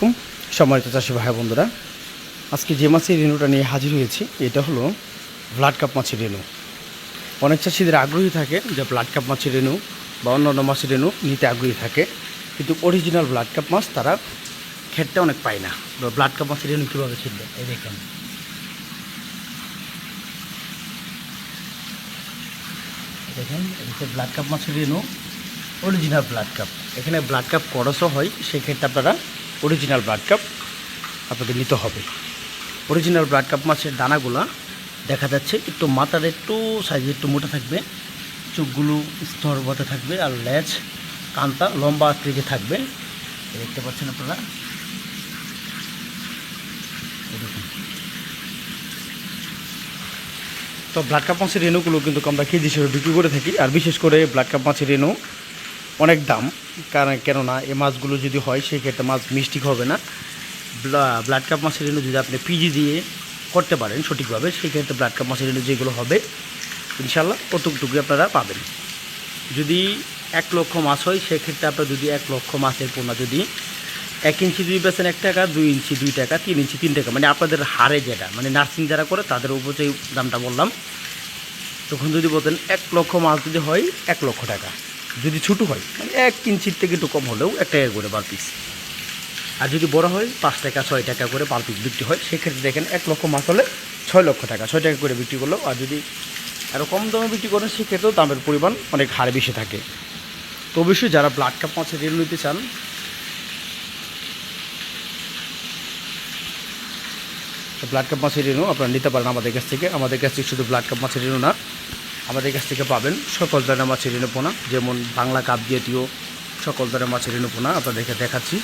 আলাইকুম, সম্মানিত চাষি ভাই বন্ধুরা। আজকে যে মাছের রেণুটা নিয়ে হাজির হয়েছি, এটা হলো ব্লাড কাপ মাছের রেণু। অনেক চাষিদের আগ্রহী থাকে যে ব্লাড কাপ মাছের রেণু বা অন্যান্য মাছের রেণু নিতে আগ্রহী থাকে, কিন্তু অরিজিনাল ব্লাড কাপ মাছ তারা খেতে অনেক পায় না। ব্লাড কাপ মাছের রেণু কীভাবে ছিলবে এই দেখেন। দেখেন এটা ব্লাড কাপ মাছের রেণু অরিজিনাল ব্লাড কাপ। এখানে ব্লাড কাপ করসও হয় সেক্ষেত্রে আপনারা অরিজিনাল ব্লাড কাপ আপনাদের নিতে হবে। অরিজিনাল ব্লাড কাপ মাছের দানাগুলা দেখা যাচ্ছে, একটু মাথার একটু সাইজ একটু মোটা থাকবে, চোখগুলো স্তরবতে থাকবে আর লেজ, কানটা লম্বা আকৃতি থাকবে। দেখতে পাচ্ছেন আপনারা। তো ব্লাড কাপ মাছের রেণুগুলো কিন্তু আমরা কেজি হিসেবে বিক্রি করে থাকি, আর বিশেষ করে ব্লাড কাপ মাছের রেণু অনেক দাম, কারণ কেননা এই মাছগুলো যদি হয় সেই ক্ষেত্রে মাছ মিষ্টি হবে না। ব্লা- ব্লাড কাপ মাছের রেণু যদি আপনি পিজি দিয়ে করতে পারেন সঠিকভাবে সেই ক্ষেত্রে ব্লাড কাপ মাছের রেণু যেগুলো হবে ইনশাল্লাহ কতকটুকু আপনারা পাবেন। যদি এক লক্ষ মাছ হয়, সেক্ষেত্রে আপনার যদি এক লক্ষ মাছের পোনা যদি এক ইঞ্চি দুই বেছেন এক টাকা, দুই ইঞ্চি দুই টাকা, তিন ইঞ্চি তিন টাকা মানে আপনাদের হারে যেটা মানে নার্সিং যারা করে, তাদের উপর যে দামটা বললাম। তখন যদি বলতেন এক লক্ষ মাছ যদি হয়, এক লক্ষ টাকা। যদি ছোটো হয় মানে এক ইঞ্চির থেকে একটু কম হলেও এক টাকা করে পার পিস আর যদি বড় হয়, পাঁচ টাকা, ছয় টাকা করে পার পিস বিক্রি হয়, সেক্ষেত্রে দেখেন এক লক্ষ মাছ হলে ছয় লক্ষ টাকা, ছয় টাকা করে বিক্রি করলেও, আর যদি আরও কম দামে বিক্রি করেন, সেক্ষেত্রেও দামের পরিমাণ অনেক হারে বেশি থাকে। তো অবশ্যই যারা ব্লাড কাপ মাছের ঋণ নিতে চান ব্লাড কাপ মাছের ঋণও আপনারা নিতে পারেন আমাদের কাছ থেকে। আমাদের কাছ থেকে শুধু ব্লাড কাপ মাছের ঋণও না আমাদের কাছ থেকে পাবেন সকল ধরনের মাছের ঋণপোনা যেমন বাংলা কাপ দিয়েটিও সকল ধরনের মাছের ঋণপোনা আপনাদেরকে দেখাচ্ছি।